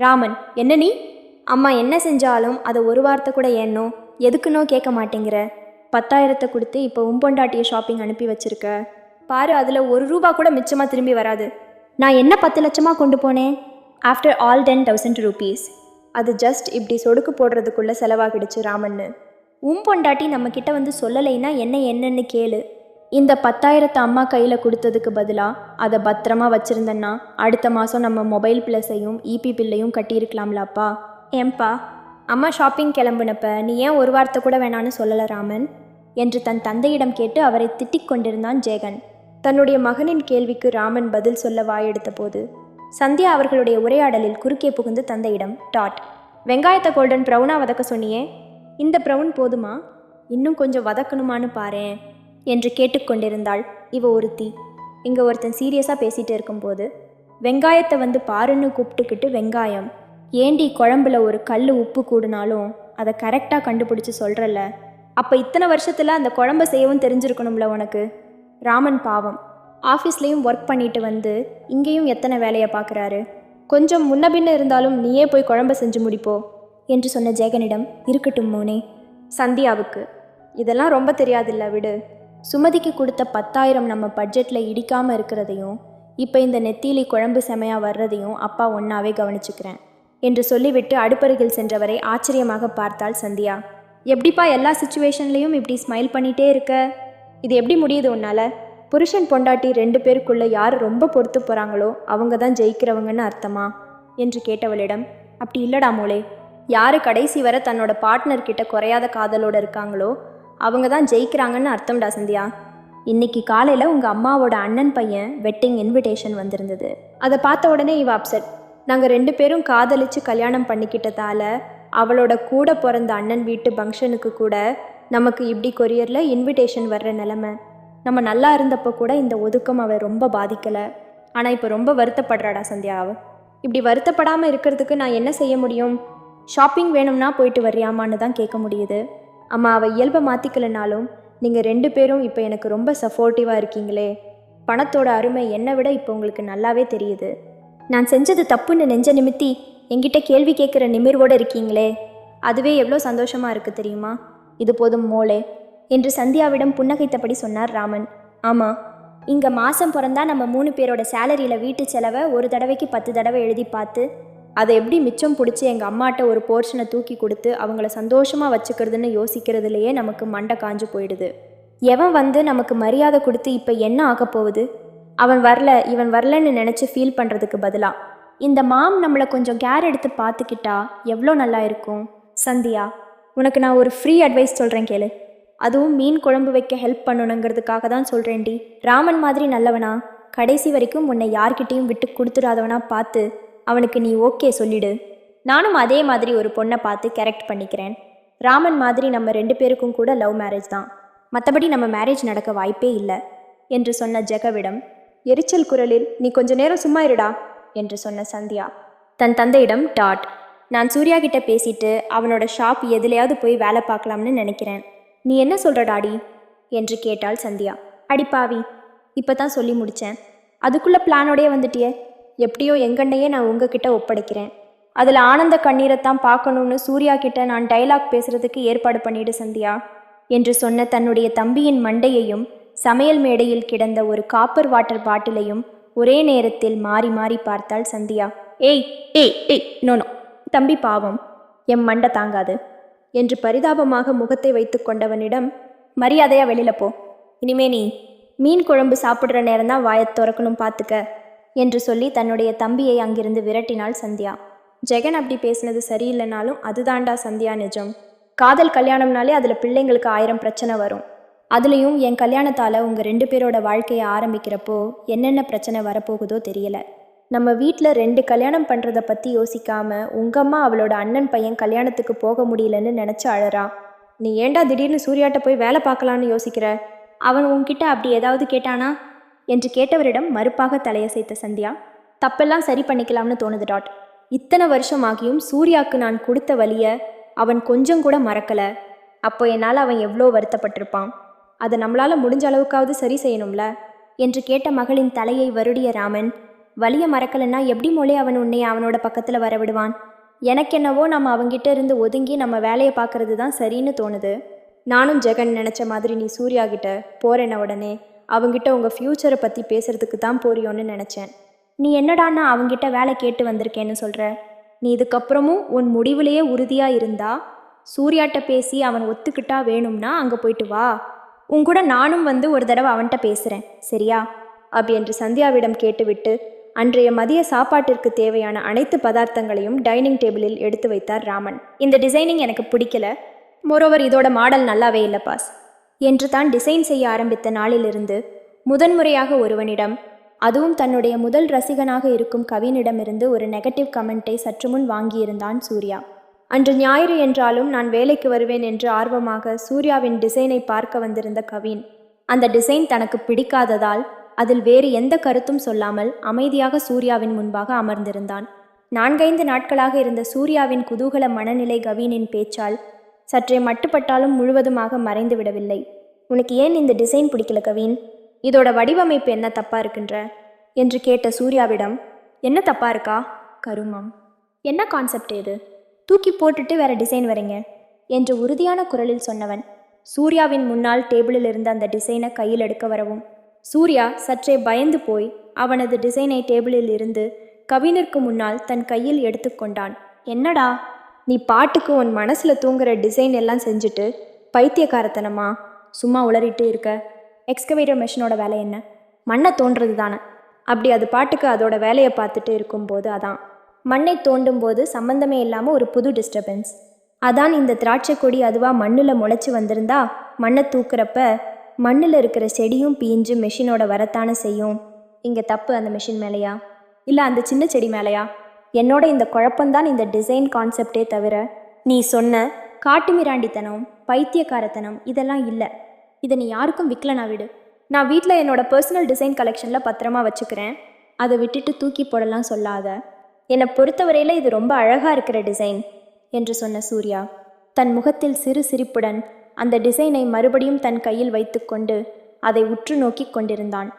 ராமன் என்ன நீ? அம்மா என்ன செஞ்சாலும் அதை ஒரு வார்த்தை கூட ஏன்னோ எதுக்குன்னோ கேட்க மாட்டேங்கிற. பத்தாயிரத்தை கொடுத்து இப்போ உம்பொண்டாட்டிய ஷாப்பிங் அனுப்பி வச்சிருக்க. பாரு அதில் ஒரு ரூபா கூட மிச்சமாக திரும்பி வராது. நான் என்ன பத்து லட்சமாக கொண்டு போனேன்? After all ten thousand rupees அது ஜஸ்ட் இப்படி சொடுக்கு போடுறதுக்குள்ளே செலவாகிடுச்சு ராமன்னு. உம்பொண்டாட்டி பொண்டாட்டி வந்து சொல்லலைன்னா என்ன என்னன்னு கேளு. இந்த பத்தாயிரத்தை அம்மா கையில் கொடுத்ததுக்கு பதிலாக அதை பத்திரமா வச்சுருந்தேன்னா அடுத்த மாதம் நம்ம மொபைல் ப்ளஸையும் இபி பில்லையும் கட்டியிருக்கலாம்லாப்பா. ஏன்பா அம்மா ஷாப்பிங் கிளம்புனப்ப நீ ஏன் ஒரு வார்த்தை கூட வேணான்னு சொல்லலை ராமன்? என்று தன் தந்தையிடம் கேட்டு அவரை திட்டிக் கொண்டிருந்தான் ஜெகன். தன்னுடைய மகனின் கேள்விக்கு ராமன் பதில் சொல்ல வாயெடுத்த போது சந்தியா அவர்களுடைய உரையாடலில் குறுக்கே புகுந்து தந்தையிடம் டாட் வெங்காயத்தை கோல்டன் ப்ரௌனாக வதக்க சொன்னியே. இந்த ப்ரௌன் போதுமா? இன்னும் கொஞ்சம் வதக்கணுமான்னு பாரேன். என்று கேட்டுக்கொண்டிருந்தாள் இவ ஒருத்தி. இங்கே ஒருத்தன் சீரியஸாக பேசிகிட்டு இருக்கும்போது வெங்காயத்தை வந்து பாருன்னு கூப்பிட்டுக்கிட்டு வெங்காயம் ஏண்டி குழம்புல ஒரு கல் உப்பு கூடுனாலும் அதை கரெக்டாக கண்டுபிடிச்சி சொல்கிறல்ல அப்போ இத்தனை வருஷத்தில் அந்த குழம்ப செய்யவும் தெரிஞ்சிருக்கணும்ல உனக்கு? ராமன் பாவம். ஆஃபீஸ்லேயும் ஒர்க் பண்ணிட்டு வந்து இங்கேயும் எத்தனை வேலையை பார்க்குறாரு கொஞ்சம் முன்ன பின்ன இருந்தாலும் நீயே போய் குழம்ப செஞ்சு முடிப்போ? என்று சொன்ன ஜெகனிடம் இருக்கட்டும் மோனே. சந்தியாவுக்கு இதெல்லாம் ரொம்ப தெரியாதில்ல விடு. சுமதிக்கு கொடுத்த பத்தாயிரம் நம்ம பட்ஜெட்டில் இடிக்காமல் இருக்கிறதையும் இப்போ இந்த நெத்திலி குழம்பு செமையாக வர்றதையும் அப்பா ஒன்றாவே கவனிச்சுக்கிறேன் என்று சொல்லிவிட்டு அடுப்பருகில் சென்றவரை ஆச்சரியமாக பார்த்தாள் சந்தியா. எப்படிப்பா எல்லா சுச்சுவேஷன்லேயும் இப்படி ஸ்மைல் பண்ணிகிட்டே இருக்க? இது எப்படி முடியுது உன்னால்? புருஷன் பொண்டாட்டி ரெண்டு பேருக்குள்ளே யார் ரொம்ப பொறுத்து போகிறாங்களோ அவங்க தான் ஜெயிக்கிறவங்கன்னு அர்த்தமா? என்று கேட்டவளிடம் அப்படி இல்லடா மோளே. யார் கடைசி வரை தன்னோட பார்ட்னர்கிட்ட குறையாத காதலோடு இருக்காங்களோ அவங்க தான் ஜெயிக்கிறாங்கன்னு அர்த்தம்டா சந்தியா. இன்னைக்கு காலையில் உங்கள் அம்மாவோட அண்ணன் பையன் வெட்டிங் இன்விடேஷன் வந்திருந்தது. அதை பார்த்த உடனே இவ அப்செட் நாங்கள் ரெண்டு பேரும் காதலிச்சு கல்யாணம் பண்ணிக்கிட்டதால அவளோட கூட பிறந்த அண்ணன் வீட்டு ஃபங்க்ஷனுக்கு கூட நமக்கு இப்படி கொரியரில் இன்விடேஷன் வர்ற நிலமை. நம்ம நல்லா இருந்தப்போ கூட இந்த ஒதுக்கம் அவள் ரொம்ப பாதிக்கலை. ஆனால் இப்போ ரொம்ப வருத்தப்படுறாடா சந்தியா அவள் இப்படி வருத்தப்படாமல் இருக்கிறதுக்கு நான் என்ன செய்ய முடியும்? ஷாப்பிங் வேணும்னா போயிட்டு வர்றியாமான்னு தான் கேட்க முடியுது. அம்மா அவள் இயல்பை மாற்றிக்கலனாலும் நீங்கள் ரெண்டு பேரும் இப்போ எனக்கு ரொம்ப சப்போர்ட்டிவாக இருக்கீங்களே. பணத்தோட அருமை என்னை விட இப்போ உங்களுக்கு நல்லாவே தெரியுது. நான் செஞ்சது தப்புன்னு நெஞ்ச நிமித்தி என்கிட்ட கேள்வி கேட்குற நிமிர்வோடு இருக்கீங்களே. அதுவே எவ்வளோ சந்தோஷமாக இருக்குது தெரியுமா? இது போதும் மோளே என்று சந்தியாவிடம் புன்னகைத்தபடி சொன்னார் ராமன். ஆமாம் இங்கே மாதம் பிறந்தா நம்ம மூணு பேரோட சேலரியில் வீட்டு செலவை ஒரு தடவைக்கு பத்து தடவை எழுதி பார்த்து அதை எப்படி மிச்சம் பிடிச்சி எங்கள் அம்மாட்ட ஒரு போர்ஷனை தூக்கி கொடுத்து அவங்கள சந்தோஷமாக வச்சுக்கிறதுன்னு யோசிக்கிறதுலையே நமக்கு மண்டை காஞ்சு போயிடுது. எவன் வந்து நமக்கு மரியாதை கொடுத்து இப்போ என்ன ஆகப் போகுது? அவன் வரல இவன் வரலன்னு நினச்சி ஃபீல் பண்ணுறதுக்கு பதிலாக இந்த மாம் நம்மளை கொஞ்சம் கேர் எடுத்து பார்த்துக்கிட்டா எவ்வளோ நல்லா இருக்கும்? சந்தியா உனக்கு நான் ஒரு ஃப்ரீ அட்வைஸ் சொல்கிறேன் கேளு. அதுவும் மீன் குழம்பு வைக்க ஹெல்ப் பண்ணணுங்கிறதுக்காக தான் சொல்கிறேன்டி ராமன் மாதிரி நல்லவனா? கடைசி வரைக்கும் உன்னை யார்கிட்டேயும் விட்டு கொடுத்துடாதவனா பார்த்து அவனுக்கு நீ ஓகே சொல்லிடு. நானும் அதே மாதிரி ஒரு பொண்ணை பார்த்து கரெக்ட் பண்ணிக்கிறேன். ராமன் மாதிரி நம்ம ரெண்டு பேருக்கும் கூட லவ் மேரேஜ் தான். மற்றபடி நம்ம மேரேஜ் நடக்க வாய்ப்பே இல்லை என்று சொன்ன ஜெகவிடம். எரிச்சல் குரலில் நீ கொஞ்ச நேரம் சும்மா இருடா என்று சொன்ன சந்தியா. தன் தந்தையிடம் டாட் நான் சூர்யா கிட்ட பேசிட்டு அவனோட ஷாப் எதுலையாவது போய் வேலை பார்க்கலாம்னு நினைக்கிறேன். நீ என்ன சொல்கிற டாடி? என்று கேட்டாள் சந்தியா. அடிப்பாவி இப்போ தான் சொல்லி முடித்தேன் அதுக்குள்ளே பிளானோடயே வந்துட்டியே. எப்படியோ எங்கண்டையே நான் உங்ககிட்ட ஒப்படைக்கிறேன். அதில் ஆனந்த கண்ணீரைத்தான் பார்க்கணும்னு சூர்யா கிட்ட நான் டைலாக் பேசுறதுக்கு ஏற்பாடு பண்ணிடு சந்தியா என்று சொன்ன தன்னுடைய தம்பியின் மண்டையையும் சமையல் மேடையில் கிடந்த ஒரு காப்பர் வாட்டர் பாட்டிலையும் ஒரே நேரத்தில் மாறி மாறி பார்த்தாள் சந்தியா. ஏய் ஏய் ஏய் நோனோ நோ தம்பி பாவம் எம் மண்டை தாங்காது என்று பரிதாபமாக முகத்தை வைத்து கொண்டவனிடம் மரியாதையா வெளியில போ இனிமே நீ மீன் குழம்பு சாப்பிட்ற நேரம்தான் வாயத் திறக்கணும் பார்த்துக்க என்று சொல்லி தன்னுடைய தம்பியை அங்கிருந்து விரட்டினாள் சந்தியா. ஜெகன் அப்படி பேசினது சரியில்லைனாலும் அதுதான்டா சந்தியா நிஜம். காதல் கல்யாணம்னாலே அதில் பிள்ளைங்களுக்கு ஆயிரம் பிரச்சனை வரும். அதுலேயும் என் கல்யாணத்தால் உங்கள் ரெண்டு பேரோட வாழ்க்கையை ஆரம்பிக்கிறப்போ என்னென்ன பிரச்சனை வரப்போகுதோ தெரியல. நம்ம வீட்டில் ரெண்டு கல்யாணம் பண்ணுறத பற்றி யோசிக்காம உங்கள் அம்மா அவளோட அண்ணன் பையன் கல்யாணத்துக்கு போக முடியலன்னு நினச்சி அழறா. நீ ஏன்டா திடீர்னு சூர்யாட்ட போய் வேலை பார்க்கலான்னு யோசிக்கிற? அவன் உன்கிட்ட அப்படி ஏதாவது கேட்டானா? என்று கேட்டவரிடம் மறுப்பாக தலையசைத்த சந்தியா தப்பெல்லாம் சரி பண்ணிக்கலாம்னு தோணுது டாட். இத்தனை வருஷமாகியும் சூர்யாவுக்கு நான் கொடுத்த வழிய அவன் கொஞ்சம் கூட மறக்கல. அப்போ என்னால் அவன் எவ்வளோ வருத்தப்பட்டிருப்பான்? அதை நம்மளால முடிஞ்ச அளவுக்காவது சரி செய்யணும்ல? என்று கேட்ட மகளின் தலையை வருடிய ராமன் வலிய மறக்கலைன்னா எப்படி மொழி அவன் உன்னை அவனோட பக்கத்தில் வரவிடுவான்? எனக்கென்னவோ நம்ம அவங்கிட்ட இருந்து ஒதுங்கி நம்ம வேலையை பார்க்கறது தான் சரின்னு தோணுது. நானும் ஜெகன் நினச்ச மாதிரி நீ சூர்யா கிட்ட போறேன்ன உடனே அவங்கிட்ட உங்கள் ஃப்யூச்சரை பற்றி பேசுகிறதுக்கு தான் போறியோன்னு நினச்சேன். நீ என்னடான்னா அவங்கிட்ட வேலை கேட்டு வந்திருக்கேன்னு சொல்கிற நீ இதுக்கப்புறமும் உன் முடிவிலேயே உறுதியாக இருந்தா சூர்யாட்ட பேசி அவன் ஒத்துக்கிட்டா வேணும்னா அங்கே போயிட்டு வா. உன் கூட நானும் வந்து ஒரு தடவை அவன்கிட்ட பேசுகிறேன் சரியா? அப்படி என்று சந்தியாவிடம் கேட்டுவிட்டு அன்றைய மதிய சாப்பாட்டிற்கு தேவையான அனைத்து பதார்த்தங்களையும் டைனிங் டேபிளில் எடுத்து வைத்தார் ராமன். இந்த டிசைனிங் எனக்கு பிடிக்கல. மோரோவர் இதோட மாடல் நல்லாவே இல்லை பாஸ் என்று தான் டிசைன் செய்ய ஆரம்பித்த நாளிலிருந்து முதன்முறையாக ஒருவனிடம் அதுவும் தன்னுடைய முதல் ரசிகனாக இருக்கும் கவினிடமிருந்து ஒரு நெகட்டிவ் கமெண்ட்டை சற்று முன் வாங்கியிருந்தான் சூர்யா. அன்று ஞாயிறு என்றாலும் நான் வேலைக்கு வருவேன் என்று ஆர்வமாக சூர்யாவின் டிசைனை பார்க்க வந்திருந்த கவின் அந்த டிசைன் தனக்கு பிடிக்காததால் அதில் வேறு எந்த கருத்தும் சொல்லாமல் அமைதியாக சூர்யாவின் முன்பாக அமர்ந்திருந்தான். நான்கைந்து நாட்களாக இருந்த சூர்யாவின் குதூகல மனநிலை கவினின் பேச்சால் சற்றே மட்டுப்பட்டாலும் முழுவதுமாக மறைந்து விடவில்லை. உனக்கு ஏன் இந்த டிசைன் பிடிக்கல கவின்? இதோட வடிவமைப்பு என்ன தப்பா இருக்கின்ற? என்று கேட்ட சூர்யாவிடம் என்ன தப்பா இருக்கா? கருமம். என்ன கான்செப்ட் இது? தூக்கி போட்டுட்டு வேற டிசைன் வரீங்க என்று உறுதியான குரலில் சொன்னவன். சூர்யாவின் முன்னால் டேபிளில் இருந்த அந்த டிசைனை கையில் எடுக்க வரவும் சூர்யா சற்றே பயந்து போய் அவனது டிசைனை டேபிளில் இருந்து கவினிற்கு முன்னால் தன் கையில் எடுத்துக்கொண்டான் என்னடா? நீ பாட்டுக்கு உன் மனசில் தூங்குற டிசைன் எல்லாம் செஞ்சுட்டு பைத்தியக்காரத்தனமா சும்மா உளறிட்டு இருக்க? எக்ஸ்கவேட்டர் மிஷினோட வேலை என்ன? மண்ணை தோன்றது தானே. அப்படி அது பாட்டுக்கு அதோட வேலையை பார்த்துட்டு இருக்கும்போது அதான். மண்ணை தோண்டும் போது சம்மந்தமே இல்லாமல் ஒரு புது டிஸ்டர்பன்ஸ் அதான் இந்த திராட்சை கொடி அதுவாக மண்ணில் முளைச்சி வந்திருந்தா மண்ணை தூக்குறப்ப மண்ணில் இருக்கிற செடியும் பீஞ்சு மிஷினோட வரத்தானே செய்யும்? இங்கே தப்பு அந்த மிஷின் மேலேயா? இல்லை அந்த சின்ன செடி மேலேயா? என்னோட இந்த குழப்பம்தான் இந்த டிசைன் கான்செப்டே தவிர நீ சொன்ன காட்டுமிராண்டித்தனம் பைத்தியக்காரத்தனம் இதெல்லாம் இல்லை. இதை நீ யாருக்கும் விற்கலனா விடு. நான் வீட்டில் என்னோட பர்சனல் டிசைன் கலெக்ஷனில் பத்திரமா வச்சுக்கிறேன். அதை விட்டுட்டு தூக்கி போடலாம் சொல்லாத. என்னை பொறுத்தவரையில் இது ரொம்ப அழகாக இருக்கிற டிசைன் என்று சொன்ன சூர்யா. தன் முகத்தில் சிறு சிரிப்புடன் அந்த டிசைனை மறுபடியும் தன் கையில் வைத்துக்கொண்டு அதை உற்று நோக்கிக் கொண்டிருந்தான்.